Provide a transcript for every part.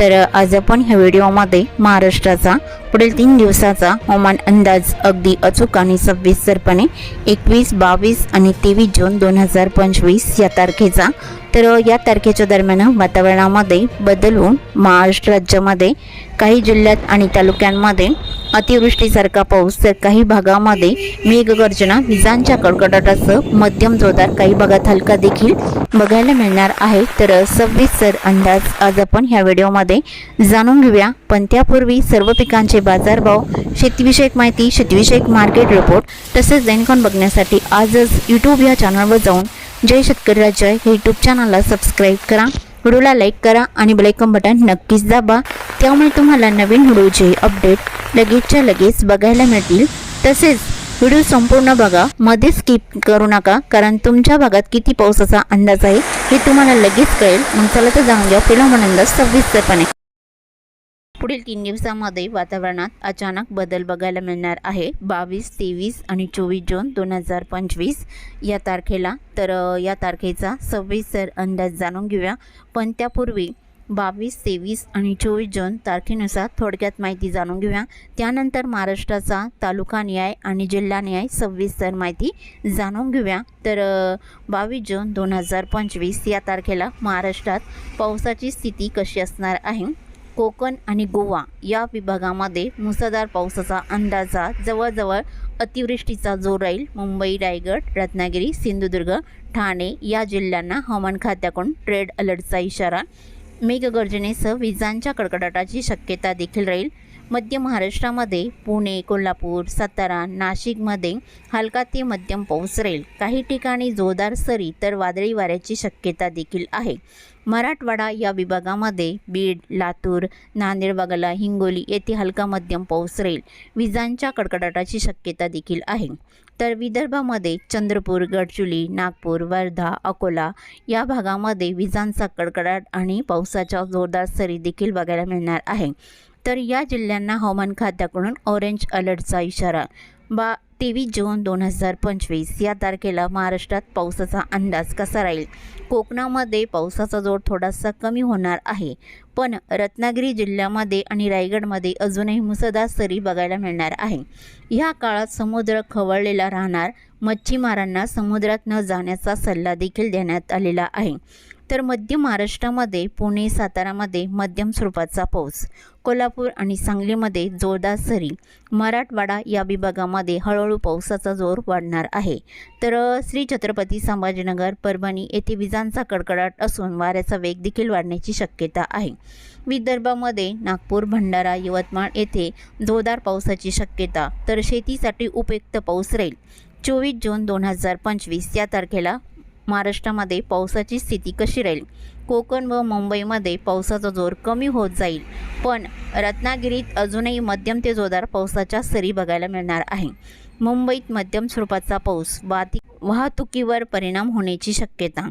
तर आज आपण ह्या व्हिडिओमध्ये महाराष्ट्राचा पुढील तीन दिवसाचा हवामान अंदाज अगदी अचूक आणि सविस्तरपणे एकवीस बावीस आणि तेवीस जून दोन हजार पंचवीस या तारखेचा. तर या तारखेच्या दरम्यान वातावरणामध्ये बदल होऊन महाराष्ट्र राज्यामध्ये काही जिल्ह्यात आणि तालुक्यांमध्ये अतिवृष्टीसारखा पाऊस तर काही भागामध्ये मेघगर्जना विजांच्या कडकडाटासह मध्यम जोरदार काही भागात हलका देखील बघायला मिळणार आहे. तर सविस्तर अंदाज आज आपण ह्या व्हिडिओमध्ये जाणून घेऊया. पण त्यापूर्वी सर्व पिकांचे बाजारभाव शेतीविषयक माहिती शेतीविषयक मार्केट रिपोर्ट तसेच दैनिकॉन बघण्यासाठी आजच यूट्यूब या चॅनलवर जाऊन जय शेतकरी राज्य हे यूट्यूब चॅनलला सबस्क्राईब करा. व्हिडिओला लाईक करा आणि बेलायकन बटन नक्कीच दाबा. त्यामुळे तुम्हाला नवीन व्हिडिओचे अपडेट लगेचच्या लगेच बघायला मिळतील. तसेच व्हिडिओ संपूर्ण बघा. मध्ये स्किप करू नका कारण तुमच्या भागात किती पावसाचा अंदाज आहे हे तुम्हाला लगेच कळेल. मग चला तर जाणून घ्या. पहिला अंदाज सविस्तरपणे पुढील तीन दिवसामध्ये वातावरणात अचानक बदल बघायला मिळणार आहे. बावीस तेवीस आणि चोवीस जून दोन हजार पंचवीस या तारखेला. तर या तारखेचा सविस्तर अंदाज जाणून घेऊया. पण त्यापूर्वी बावीस तेवीस आणि चोवीस जून तारखेनुसार थोडक्यात माहिती जाणून घेऊया. त्यानंतर महाराष्ट्राचा तालुका न्याय आणि जिल्हा न्याय सविस्तर माहिती जाणून घेऊया. तर बावीस जून दोन हजार पंचवीस या तारखेला महाराष्ट्रात पावसाची स्थिती कशी असणार आहे? कोकण आणि गोवा या विभागामध्ये मुसळधार पावसाचा अंदाजा जवळजवळ अतिवृष्टीचा जोर राहील. मुंबई रायगड रत्नागिरी सिंधुदुर्ग ठाणे या जिल्ह्यांना हवामान खात्याकडून रेड अलर्टचा इशारा मेघगर्जनेसह विजांच्या कडकडाटाची शक्यता देखील राहील. मध्य महाराष्ट्रामध्ये पुणे कोल्हापूर सातारा नाशिकमध्ये हलका ते मध्यम पाऊस राहील. काही ठिकाणी जोरदार सरी तर वादळी वाऱ्याची शक्यता देखील आहे. मराठवाडा या विभागामध्ये बीड लातूर नांदेड वगळा हिंगोली येथे हलका मध्यम पाऊस राहील. विजांच्या कडकडाटाची शक्यता देखील आहे. तर विदर्भामध्ये चंद्रपूर गडचुली नागपूर वर्धा अकोला या भागामध्ये विजांचा कडकडाट आणि पावसाच्या जोरदार सरी देखील बघायला मिळणार आहे. तर या जिल्ह्यांना हवामान खात्याकडून ऑरेंज अलर्टचा इशारा. बा तेवीस जून दोन हजार पंचवीस या तारखेला महाराष्ट्रात पावसाचा अंदाज कसा राहील? कोकणामध्ये पावसाचा जोर थोडासा कमी होणार आहे. पण रत्नागिरी जिल्ह्यामध्ये आणि रायगडमध्ये अजूनही मुसळधार सरी बघायला मिळणार आहे. ह्या काळात समुद्र खवळलेला राहणार मच्छीमारांना समुद्रात न जाण्याचा सल्ला देखील देण्यात आलेला आहे. तर मध्य महाराष्ट्रामध्ये पुणे सातारामध्ये मध्यम स्वरूपाचा पाऊस कोल्हापूर आणि सांगलीमध्ये जोरदार सरी मराठवाडा या विभागामध्ये हळूहळू पावसाचा जोर वाढणार आहे. तर श्री छत्रपती संभाजीनगर परभणी येथे विजांचा कडकडाट असून वाऱ्याचा वेग देखील वाढण्याची शक्यता आहे. विदर्भामध्ये नागपूर भंडारा यवतमाळ येथे जोरदार पावसाची शक्यता. तर शेतीसाठी उपयुक्त पाऊस राहील. चोवीस जून दोन हजार पंचवीस या तारखेला महाराष्ट्रामध्ये पावसाची स्थिती कशी राहील? कोकण व मुंबईमध्ये पावसाचा जोर कमी होत जाईल पण रत्नागिरीत अजूनही मध्यम ते जोरदार पावसाच्या सरी बघायला मिळणार आहे. मुंबईत मध्यम स्वरूपाचा पाऊस वाहती वाहतुकीवर परिणाम होण्याची शक्यता.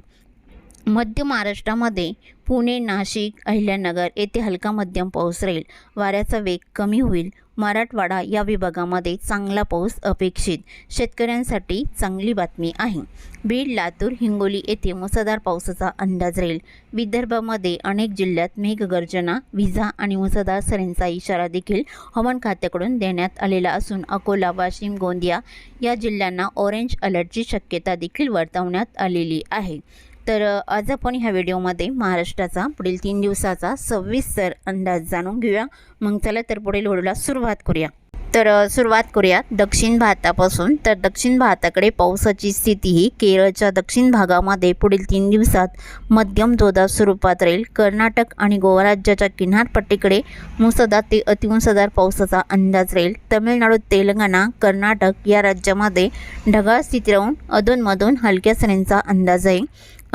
मध्य महाराष्ट्रामध्ये पुणे नाशिक अहिल्यानगर येथे हलका मध्यम पाऊस राहील. वाऱ्याचा वेग कमी होईल. मराठवाडा या विभागामध्ये चांगला पाऊस अपेक्षित. शेतकऱ्यांसाठी चांगली बातमी आहे. बीड लातूर हिंगोली येथे मुसळधार पावसाचा अंदाज राहील. विदर्भामध्ये अनेक जिल्ह्यात मेघगर्जना विजा आणि मुसळधार सरींचा इशारा देखील हवामान खात्याकडून देण्यात आलेला असून अकोला वाशिम गोंदिया या जिल्ह्यांना ऑरेंज अलर्टची शक्यता देखील वर्तवण्यात आलेली आहे. तर आज आपण ह्या व्हिडिओमध्ये महाराष्ट्राचा पुढील तीन दिवसाचा सविस्तर अंदाज जाणून घेऊया. मग चला तर पुढील व्हिडिओला सुरुवात करूया. तर सुरुवात करूया दक्षिण भारतापासून. तर दक्षिण भारताकडे पावसाची स्थिती ही केरळच्या दक्षिण भागामध्ये पुढील तीन दिवसात मध्यम जोरदार स्वरूपात राहील. कर्नाटक आणि गोवा राज्याच्या किनारपट्टीकडे मुसळधार ते अतिमुसळधार पावसाचा अंदाज राहील. तमिळनाडू तेलंगणा कर्नाटक या राज्यामध्ये ढगाळ स्थिती राहून अधूनमधून हलक्या सरींचा अंदाज आहे.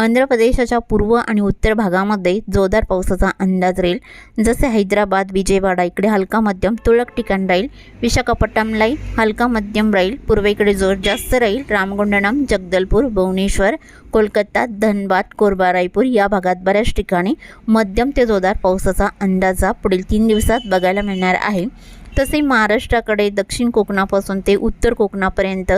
आंध्र प्रदेशाच्या पूर्व आणि उत्तर भागामध्ये जोरदार पावसाचा अंदाज राहील. जसे हैदराबाद विजयवाडा इकडे हलका मध्यम तुरळक ठिकाण राहील. विशाखापट्टणमलाही हलका मध्यम राहील. पूर्वेकडे जोर जास्त राहील. रामगुंडणम जगदलपूर भुवनेश्वर कोलकाता धनबाद कोरबा रायपूर या भागात बऱ्याच ठिकाणी मध्यम ते जोरदार पावसाचा अंदाजा पुढील तीन दिवसात बघायला मिळणार आहे. तसे महाराष्ट्राकडे दक्षिण कोकणापासून ते उत्तर कोकणापर्यंत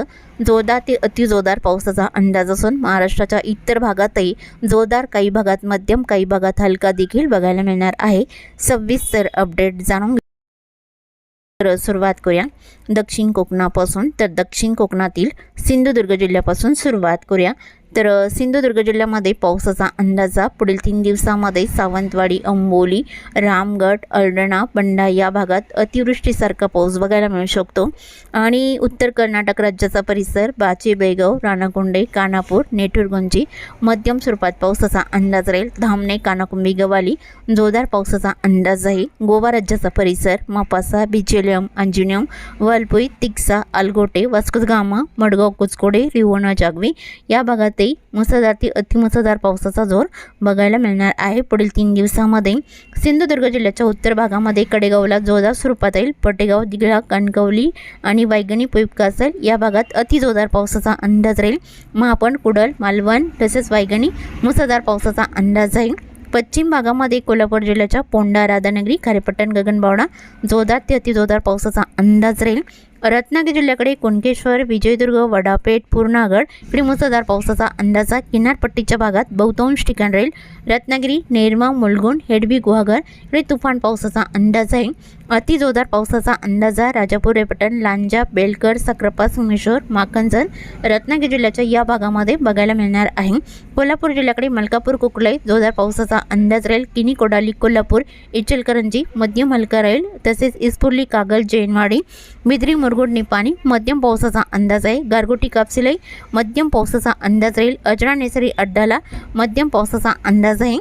जोरदार ते अतिजोरदार पावसाचा अंदाज असून महाराष्ट्राच्या इतर भागातही जोरदार काही भागात मध्यम काही भागात हलका देखील बघायला मिळणार आहे. सविस्तर अपडेट जाणून तर सुरुवात करूया. दक्षिण कोकणापासून तर दक्षिण कोकणातील सिंधुदुर्ग जिल्ह्यापासून सुरुवात करूया. तर सिंधुदुर्ग जिल्ह्यामध्ये पावसाचा अंदाजा. पुढील तीन दिवसामध्ये सावंतवाडी अंबोली रामगड अळडणा बंडा या भागात अतिवृष्टीसारखा पाऊस बघायला मिळू शकतो. आणि उत्तर कर्नाटक राज्याचा परिसर बाचे बेळगाव राणाकोंडे कानापूर नेठुरगुंजी मध्यम स्वरूपात पावसाचा अंदाज राहील. धामणे कानाकुंबी गवाली जोरदार पावसाचा अंदाज आहे. गोवा राज्याचा परिसर मापासा बिचेलियम अंजुनियम वालपुई तिक्सा अलगोटे वास्कोदगामा मडगाव कुचकोडे रिवोणा जागवी या भागात भागातही मुसळधार ते अतिमुसळधार पावसाचा जोर बघायला मिळणार आहे. पुढील तीन दिवसामध्ये सिंधुदुर्ग जिल्ह्याच्या उत्तर भागामध्ये कडेगावला जोरदार स्वरूपात येईल. पटेगाव दिघळा कणकवली आणि वैगणी असेल या भागात अतिजोरदार पावसाचा अंदाज राहील. महापण कुडल मालवण तसेच वायगणी मुसळधार पावसाचा अंदाज राहील. पश्चिम भागामध्ये कोल्हापूर जिल्ह्याच्या पोंडा राधानगरी खारेपट्टण गगनबावडा जोरदार ते अतिजोरदार पावसाचा अंदाज राहील. रत्नागिरी जिल्ह्याकडे कुणकेश्वर विजयदुर्ग वडापेठ पूर्णागड इकडे मुसळधार पावसाचा अंदाजा किनारपट्टीच्या भागात बहुतांश ठिकाण राहील. रत्नागिरी नेरमा मुलगुण हेडबी गुहागर इकडे तुफान पावसाचा अंदाज आहे. अतिजोरदार पावसाचा अंदाजा राजापूर रेपटण लांजा बेलकर सक्रापा सोमेश्वर माकंजन रत्नागिरी जिल्ह्याच्या या भागामध्ये बघायला मिळणार आहे. कोल्हापूर जिल्ह्याकडे मलकापूर कुकलाई जोरदार पावसाचा अंदाज राहील. किनी कोडाली कोल्हापूर इचलकरंजी मध्यम हलका राहील. तसेच इस्पुर्ली कागल जैनवाडी बिद्री मुरगुड निपाणी मध्यम पावसाचा अंदाज आहे. गारगोटी कापसिलाई मध्यम पावसाचा अंदाज राहील. अजरा नेसरी अड्डाला मध्यम पावसाचा अंदाज आहे.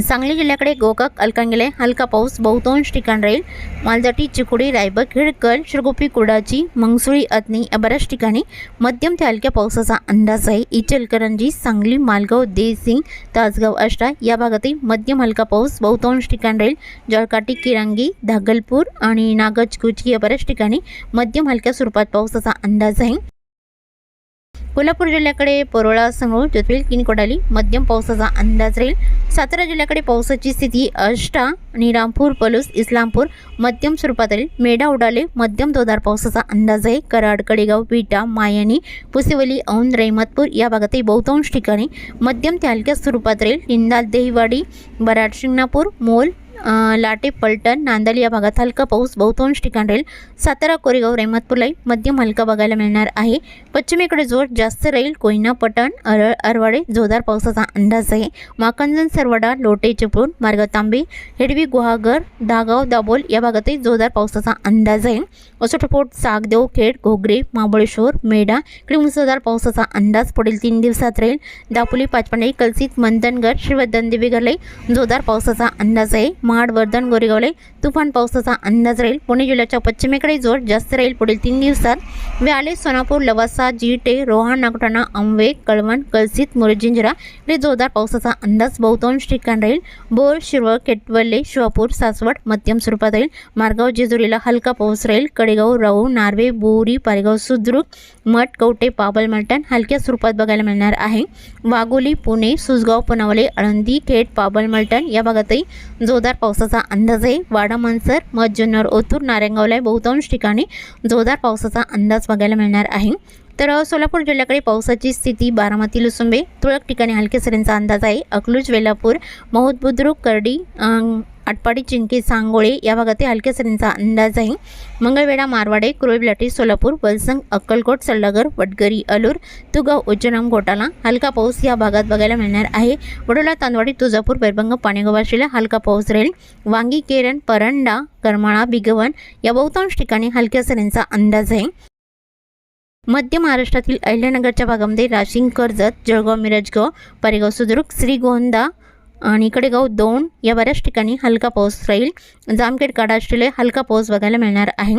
सांगली जिल्ह्याकडे गोकाक अलकांगिले हलका पाऊस बहुतांश ठिकाण राहील. मालजाटी चिकुडी रायबक हिडकल शिरगोपी कुडाची मंगसुळी अतनी या बऱ्याच ठिकाणी मध्यम ते हलक्या पावसाचा अंदाज आहे. इचलकरंजी सांगली मालगाव देसिंग तासगाव आष्टा या भागातही मध्यम हलका पाऊस बहुतांश ठिकाण राहील. जळकाटी किरांगी धागलपूर आणि नागजकुची या बऱ्याच ठिकाणी मध्यम हलक्या स्वरूपात पावसाचा अंदाज आहे. कोल्हापूर जिल्ह्याकडे परोळा संगरूळ जोधपूर किनकोडाली मध्यम पावसाचा अंदाज राहील. सातारा जिल्ह्याकडे पावसाची स्थिती अष्टा निरामपूर पलूस इस्लामपूर मध्यम स्वरूपात राहील. मेढा उडाले मध्यम जोरदार पावसाचा अंदाज आहे. कराड कडेगाव विटा मायानी पुसेवली औंध रहिमतपूर या भागातही बहुतांश ठिकाणी मध्यम ते हलक्या स्वरूपात राहील. निंदाल देहीवाडी बराड शिंगणापूर मोल लाटे पलटण नांदल या भागात हलका पाऊस बहुतांश ठिकाण राहील सातारा कोरेगाव रेहमतपूरलाही मध्यम हलका बघायला मिळणार आहे. पश्चिमेकडे जोर जास्त राहील कोयना पटण अरळ अरवाडे जोरदार पावसाचा अंदाज आहे. माकंजन सरवडा लोटे चिपळूण मार्ग तांबे हेडवी गुहागर दागाव दाबोल या भागातही जोरदार पावसाचा अंदाज आहे. असोटपोट सागदेव खेड घोगरे महाबळेश्वर मेढा इकडे मुसळधार पावसाचा अंदाज पुढील तीन दिवसात राहील दापोली पाचपांडे कलसित मंथनगड श्रीवर्धन देवीगरलाई जोरदार पावसाचा अंदाज आहे महाड वर्धन गोरेगावलाई तुफान पावसाचा अंदाज राहील पुणे जिल्ह्याच्या पश्चिमेकडे जोर जास्त राहील पुढील तीन दिवसात व्याले सोनापूर लवासा जीटे रोहा नागटाणा आंबे कळवण कलसित मुरजिंजरा इकडे जोरदार पावसाचा अंदाज बहुतांश ठिकाण राहील बोर शिरवळ केटवले शिवापूर सासवड मध्यम स्वरूपात राहील मार्गाव जेजुरीला हलका पाऊस राहील कडे कडेगाव रऊ नार्वे बोरी पारेगाव सुद्रुक मठ कवटे पाबल मलटण हलक्या स्वरूपात बघायला मिळणार आहे. वाघोली पुणे सुसगाव पुनावले आळंदी खेड पाबल मलटण या भागातही जोरदार पावसाचा अंदाज आहे. वाडा मनसर मधजुन्नर ओतूर नारायणगावला बहुतांश ठिकाणी जोरदार पावसाचा अंदाज बघायला मिळणार आहे. तर सोलापूर जिल्ह्याकडे पावसाची स्थिती बारामती लुसुंबे तुळक ठिकाणी हलक्या सरींचा अंदाज आहे. अकलूज वेलापूर महुद बुद्रुक करडी आटपाडी चिंकी सांगोळे या भागातील हलक्या सरींचा अंदाज आहे मंगळवेढा मारवाडे कुरुळबिलाटी सोलापूर वलसंग अक्कलकोट सल्लागर वडगरी अलूर तुगाव उज्जनम घोटाला हलका पाऊस या भागात बघायला मिळणार आहे. वडोला तांदवाडी तुळजापूर बैरभंग पाणेगाव हलका पाऊस राहील. वांगी केरण परंडा करमाळा बिगवण या बहुतांश ठिकाणी हलक्या सरींचा अंदाज आहे मध्य महाराष्ट्रातील अहिल्यानगरच्या भागामध्ये राशिंग कर्जत जळगाव मिरजगाव पारेगाव सुद्रुक श्रीगोंदा आणि कडेगाव दोन. या बऱ्याच ठिकाणी हलका पाऊस राहील. जामखेड काडाष्टीला हलका पाऊस बघायला मिळणार आहे.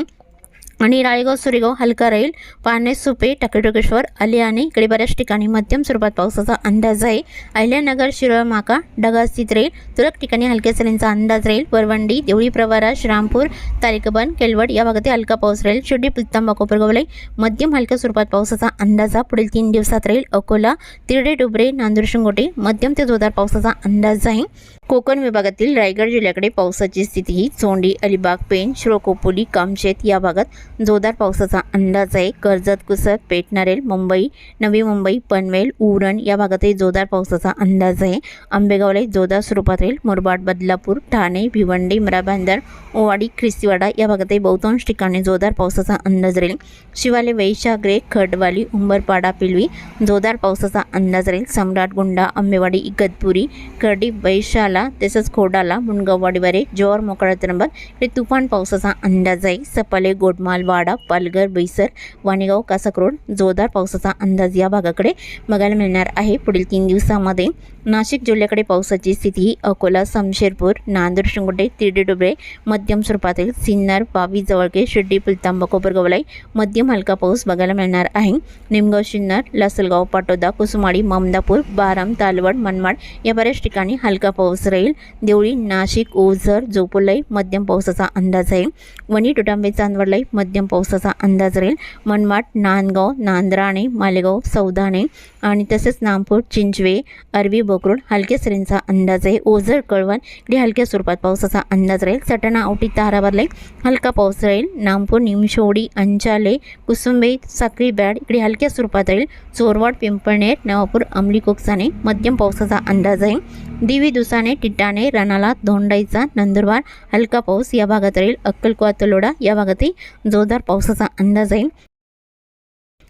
आणि राळेगाव सुरेगाव हलका राहील पाने सुपे टाकेटोकेश्वर आलियाने इकडे बऱ्याच ठिकाणी मध्यम स्वरूपात पावसाचा अंदाज आहे. अहिल्यानगर शिरोळ माका ढगाळ स्थित राहील तुरळक ठिकाणी हलक्या सरींचा अंदाज राहील. परवंडी देवळी प्रवारा श्रामपूर तालिकबन केलवड या भागात हलका पाऊस राहील. शिर्डी पित्तांबा कोपरगवलाई मध्यम हलक्या स्वरूपात पावसाचा अंदाज हा पुढील तीन दिवसात राहील अकोला तिरडे डुबरे नांदूर शिंगोटे मध्यम ते जोरदार पावसाचा अंदाज आहे. कोकण विभागातील रायगड जिल्ह्याकडे पावसाची स्थिती ही चोंडी अलिबाग पेण श्रोकोपोली कामशेत या भागात जोरदार पावसाचा अंदाज आहे. कर्जत कुसत पेटणारेल मुंबई नवी मुंबई पनवेल उरण या भागातही जोरदार पावसाचा अंदाज आहे. आंबेगावला जोरदार स्वरूपात राहील. मुरबाड बदलापूर ठाणे भिवंडी मराबांदर ओवाडी ख्रिस्तीवाडा या भागातही बहुतांश ठिकाणी जोरदार पावसाचा अंदाज राहील. शिवाले वैशाग्रे खडवाली उंबरपाडा पिलवी जोरदार पावसाचा अंदाज राहील. सम्राट गुंडा आंबेवाडी इगतपुरी कर्डी वैशाला तसंच खोडाला मुनगाववाडीवारे जोर मोकळा त्र्यंबक हे तुफान पावसाचा अंदाज आहे. सपाले गोडमाल वाडा पालघर बैसर वाणेगाव कासाकरोड जोरदार पावसाचा अंदाज या भागाकडे बघायला मिळणार आहे. पुढील तीन दिवसामध्ये नाशिक जिल्ह्याकडे पावसाची स्थिती अकोला समशेरपूर नांदूर शिंगोटे तिरडे डुबळे मध्यम स्वरूपातील सिन्नर बावी जवळके शिर्डी पुलतांबा कोपरगवलाई मध्यम हलका पाऊस बघायला मिळणार आहे. निमगाव शिन्नर लासलगाव पाटोदा कुसुमाडी ममदापूर बाराम तालवड मनमाड या बऱ्याच ठिकाणी हलका पाऊस राहील. देवळी नाशिक ओझर जोपोलाई मध्यम पावसाचा अंदाज आहे. वणी टुटांबे चांदवडलाई मध्यम मध्यम पावसाचा अंदाज राहील. मनमाड नांदगाव नांद्राणे मालेगाव सौदाणे आणि तसेच नामपूर चिंचवे अरबी बोकरोड हलक्या सरींचा अंदाज आहे. ओझर कळवण इकडे हलक्या स्वरूपात पावसाचा अंदाज राहील. सटाणा औटी ताराबादलाई हलका पाऊस राहील. नामपूर निमशोडी अंचाले कुसुंबे साक्री बॅड इकडे हलक्या स्वरूपात राहील. चोरवाड पिंपळनेर नवापूर अंमली कोकसाने मध्यम पावसाचा अंदाज आहे. दिवी दुसाने टिट्टाने रणाला धोंडाईचा नंदुरबार हलका पाऊस या भागात राहील. अक्कलकोवा तलोडा या भागातही जोरदार पावसाचा अंदाज आहे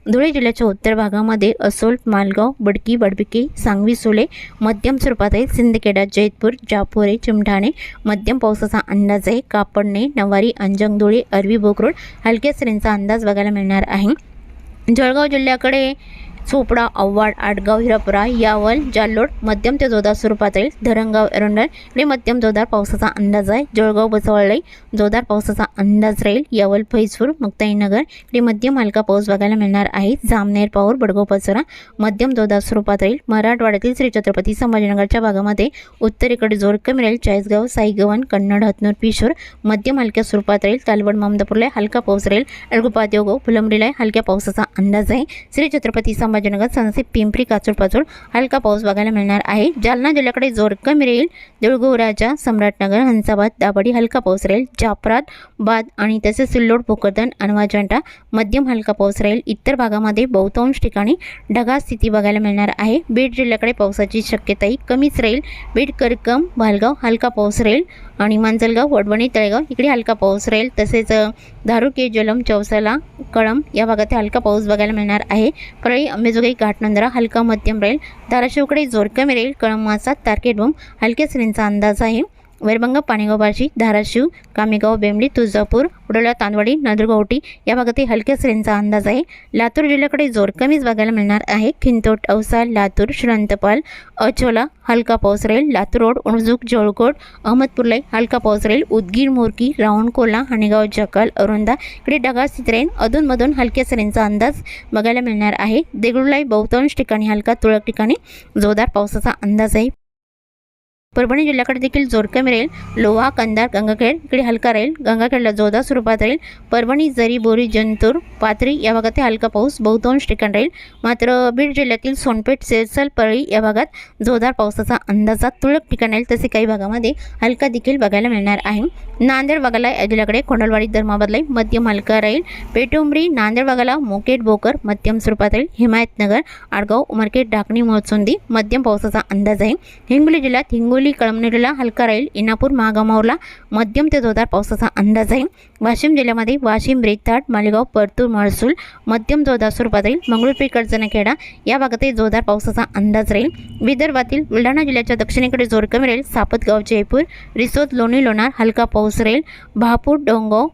धुळे जिल्ह्याच्या उत्तर भागामध्ये असोल मालगाव बडकी बडबिकी सांगवी सोले मध्यम स्वरूपात आहे सिंदखेडा जैतपूर जापोरे चिमठाणे मध्यम पावसाचा अंदाज आहे. कापडणे नवारी अंजंगधुळे अरवी बोकरोड हलक्या सरींचा अंदाज बघायला मिळणार आहे. जळगाव जिल्ह्याकडे चोपडा आव्हाड आडगाव हिरापुरा यावल जाल्लोड मध्यम ते जोरदार स्वरूपात राहील धरणगाव एरंडल इकडे मध्यम जोरदार पावसाचा अंदाज आहे. जळगाव बसवळलाई जोरदार पावसाचा अंदाज राहील. यावल फैजपूर मुक्ताईनगर इकडे मध्यम हलका पाऊस बघायला मिळणार आहे. जामनेर पाऊर बडगाव पसरा मध्यम जोरदार स्वरूपात राहील. मराठवाड्यातील श्री छत्रपती संभाजीनगरच्या भागामध्ये उत्तरेकडे जोर कमी राहील. चाळीसगाव साईगव्हाण कन्नड हतनूर पिशोर मध्यम हलक्या स्वरूपात राहील. तालवड मामदापूरला हलका पाऊस राहील. अडगुपा देवगाव फुलंबरीला हलक्या पावसाचा अंदाज आहे. श्री छत्रपती संभाजीनगर संसे पिंपरी काचूरपाचूर हलका पाऊस बघायला मिळणार आहे. जालना जिल्ह्याकडे जोर कमी राहील. देऊळगाव राजा सम्राटनगर हंसाबाद दाबडी हलका पाऊस राहील. जाफरात बाद आणि तसेच सिल्लोड भोकरदन अनवाजंटा मध्यम हलका पाऊस राहील. इतर भागामध्ये बहुतांश ठिकाणी ढगाळ स्थिती बघायला मिळणार आहे. बीड जिल्ह्याकडे पावसाची शक्यताही कमीच राहील. बीड करकम भालगाव हलका पाऊस राहील. आणि मांजलगाव वडवणी तळेगाव इकडे हलका पाऊस राहील. तसेच धारुके जलम चौसाला कळम या भागात हलका पाऊस बघायला मिळणार आहे. परळी अंबेजोगाई घाटनंदरा हलका मध्यम राहील धाराशिवकडे जोर कमी राहील कळमाचा तारकेडबम हलक्या सरींचा अंदाज आहे. वैरभंग पाणीगोबाजी धाराशिव कामेगाव बेंबली तुळजापूर उडला तांदवाडी नंदुरगौटी या भागातही हलक्या सरींचा अंदाज आहे. लातूर जिल्ह्याकडे जोर कमीच बघायला मिळणार आहे. खिंतोट औसा लातूर श्रांतपाल अचोला हलका पाऊस राहील. लातूर रोड उणजूक जळकोट अहमदपूरलाई हलका पाऊस राहील. उदगीर मोरकी रावणकोला हाणेगाव जकाल अरुंदा इकडे ढगाळ स्थित राहील. अधूनमधून हलक्या सरींचा अंदाज बघायला मिळणार आहे. देगलूरलाई बहुतांश ठिकाणी हलका तुरळक ठिकाणी जोरदार पावसाचा अंदाज आहे. परभणी जिल्ह्याकडे देखील जोर कमी राहील लोहा कंधार गंगाखेड. इकडे हलका राहील. गंगाखेडला जोरदार स्वरूपात राहील. परभणी जरी बोरी जंतूर पाथरी या भागात हलका पाऊस बहुतांश ठिकाण राहील. मात्र बीड जिल्ह्यातील सोनपेठ सेरसल परळी या भागात जोरदार पावसाचा अंदाजा तुरळक ठिकाण राहील. तसे काही भागामध्ये हलका देखील बघायला मिळणार आहे. नांदेड भागाला या जिल्ह्याकडे खोंडलवाडी धर्माबादलाई मध्यम हलका राहील. पेटुंबरी नांदेड भागाला मोकेट बोकर मध्यम स्वरूपात राहील. हिमायतनगर आडगाव उमरखेड ढाकणी मोहसुंदी मध्यम पावसाचा अंदाज आहे. हिंगोली जिल्ह्यात हिंगोली कळमनेरीला हलका राहील इनापूर महागामावरला मध्यम ते जोरदार पावसाचा अंदाज आहे वाशिम जिल्ह्यामध्ये वाशिम रेताड मालेगाव परतूर महसूल मध्यम जोरदार स्वरूपात राहील मंगळूरपे कडचणखेडा या भागातही जोरदार पावसाचा अंदाज राहील विदर्भातील बुलढाणा जिल्ह्याच्या दक्षिणेकडे जोर कमी राहील सापतगाव जयपूर रिसोद लोणी लोणार हलका पाऊस राहील भापूर डोंगाव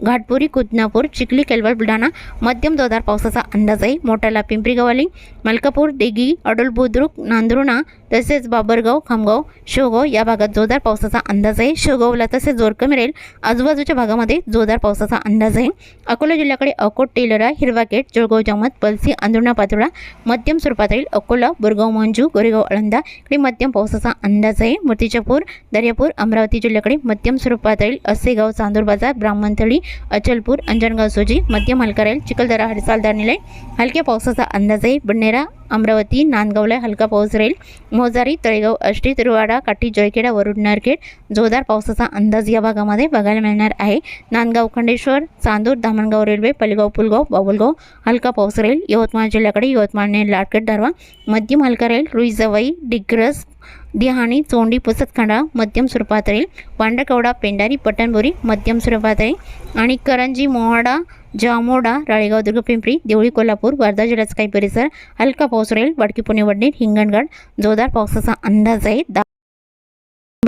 घाटपुरी कुदनापूर चिखली केलवड बुलढाणा मध्यम जोरदार पावसाचा अंदाज आहे मोटाला पिंपरी गवाली मलकापूर देगी अडोल बुद्रुक नांदुर्णा तसेच बाबरगाव खामगाव शेवगाव या भागात जोरदार पावसाचा अंदाज आहे. शेवगावला तसेच जोर कमी राहील आजूबाजूच्या भागामध्ये जोरदार पावसाचा अंदाज आहे. अकोला जिल्ह्याकडे अकोट टेलरा हिरवाकेट जळगाव जामत पलसी अंदुर्णा पातोळा मध्यम स्वरूपात राहील अकोला बुरगाव मंजू गोरेगाव अळंदा इकडे मध्यम पावसाचा अंदाज आहे. मूर्तिजापूर दर्यापूर अमरावती जिल्ह्याकडे मध्यम स्वरूपात राहील असेगाव चांदूर बाजार ब्राह्मणथळी अचलपूर अंजनगाव सोजी मध्यम हलका राहील चिखलदरा हरिसाल दानिले हलक्या पावसाचा अंदाज आहे. बडनेरा अमरावती नांदगावला हलका पाऊस राहील मोजारी तळेगाव अष्टी तिरुवाडा काठी जयखेडा वरुड नरखेड जोरदार पावसाचा अंदाज या भागामध्ये बघायला मिळणार आहे नांदगाव खंडेश्वर चांदूर धामणगाव रेल्वे पलगाव पुलगाव बाबुलगाव हलका पाऊस राहील यवतमाळ जिल्ह्याकडे यवतमाळने लाटकट दारवा मध्यम हलका राहील रुईजवाई डिग्रस दिहाणी चोंडी पुसतखंडा मध्यम स्वरूपात राहील पांडकवडा पेंडारी पटणबोरी मध्यम स्वरूपात राहील आणि करंजी मोहाडा जामोडा राळेगाव दुर्ग पिंपरी देवळी कोल्हापूर वर्धा जिल्ह्याचा काही परिसर हलका पाऊस राहील वडकी पुणे वडनेर हिंगणगड जोरदार पावसाचा अंदाज आहे. दा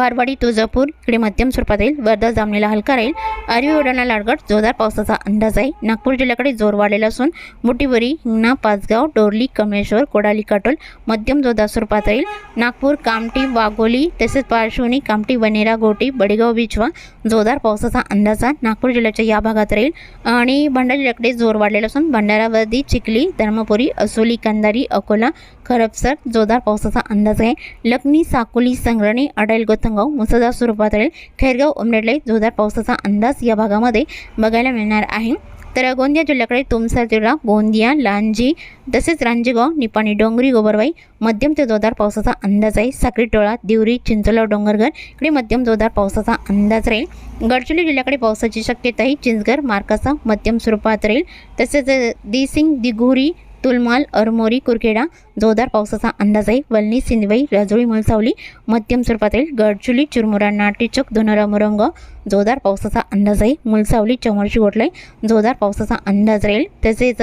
बारवाडी तुळजापूर इकडे मध्यम स्वरूपात राहील वर्धा जामणीला हलका राहील. आरवी वडाणा लाडगड जोरदार पावसाचा अंदाज आहे. नागपूर जिल्ह्याकडे जोर वाढलेला असून मोठीवरी हिंगणा पाचगाव डोरली कमेश्वर कोडाली काटोल मध्यम जोरदार स्वरूपात राहील. नागपूर कामठी वाघोली तसेच पार्श्वनी कामठी वनेरा गोटी बडेगाव बिछवा जोरदार पावसाचा अंदाज आहे. नागपूर जिल्ह्याच्या या भागात राहील. आणि भंडारा जिल्ह्याकडे जोर वाढलेला असून भंडारावर्दी चिखली धर्मपुरी असोली कंदारी अकोला खरपसर जोरदार पावसाचा अंदाज आहे. लखनी साकोली संग्रणी अडाईल संघ मुसळधार स्वरूपात राहील खैरगाव उमरेडला जोरदार पावसाचा अंदाज या भागामध्ये बघायला मिळणार आहे. तर गोंदिया जिल्ह्याकडे तुमसर जिल्हा गोंदिया लांजी तसेच रांजेगाव निपाणी डोंगरी गोबरवाई मध्यम ते जोरदार पावसाचा अंदाज आहे. साखरी टोळा दिवरी चिंचोला डोंगरघर इकडे मध्यम जोरदार पावसाचा अंदाज राहील. गडचिरोली जिल्ह्याकडे पावसाची शक्यता ही चिंचघर मार्काचा मध्यम स्वरूपात राहील. तसेच दिसिंग दिघोरी तुलमाल अरमोरी कुरखेडा जोरदार पावसाचा अंदाज आहे वलनी सिंधवई राजोळी मुलसावली मध्यम स्वरूपात येईल गडचुली चुरमुरा नाटेचक धुनरा मुरंग जोरदार पावसाचा अंदाज आहे मुलसावली चमरशी गोटलाई जोरदार पावसाचा अंदाज राहील. तसेच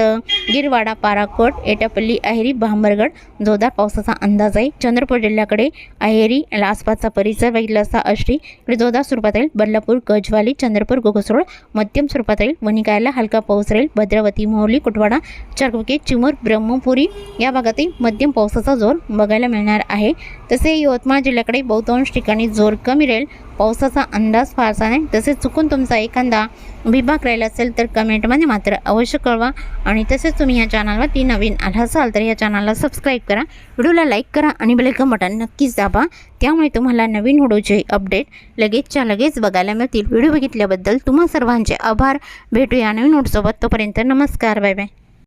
गिरवाडा पाराकोट एटापल्ली अहेरी भांबरगड जोरदार पावसाचा अंदाज आहे चंद्रपूर जिल्ह्याकडे अहेरी आसपासचा परिसर बघितला असता अष्टी इकडे जोरदार स्वरूपात राहील बदलापूर गजवाली चंद्रपूर गोगसरोड मध्यम स्वरूपात राहील वणिकायला हलका पाऊस राहील. भद्रावती मोहली कुटवाडा चारकुके समोर ब्रह्मपुरी या भागातही मध्यम पावसाचा जोर बघायला मिळणार आहे. तसे यवतमाळ जिल्ह्याकडे बहुतांश ठिकाणी जोर कमी राहील. पावसाचा अंदाज फारसा नाही. तसेच चुकून तुमचा एखादा विभाग राहिला असेल तर कमेंटमध्ये मात्र अवश्य कळवा. आणि तसेच तुम्ही या चॅनलवरती नवीन आला असाल तर या चॅनलला सबस्क्राईब करा. व्हिडिओला लाईक करा आणि बेलकम बटन नक्कीच दाबा. त्यामुळे तुम्हाला नवीन व्हिडिओचे अपडेट लगेचच्या लगेच बघायला मिळतील. व्हिडिओ बघितल्याबद्दल तुम्हा सर्वांचे आभार. भेटूया नवीन व्हिडिओसोबत. तोपर्यंत नमस्कार. Bye bye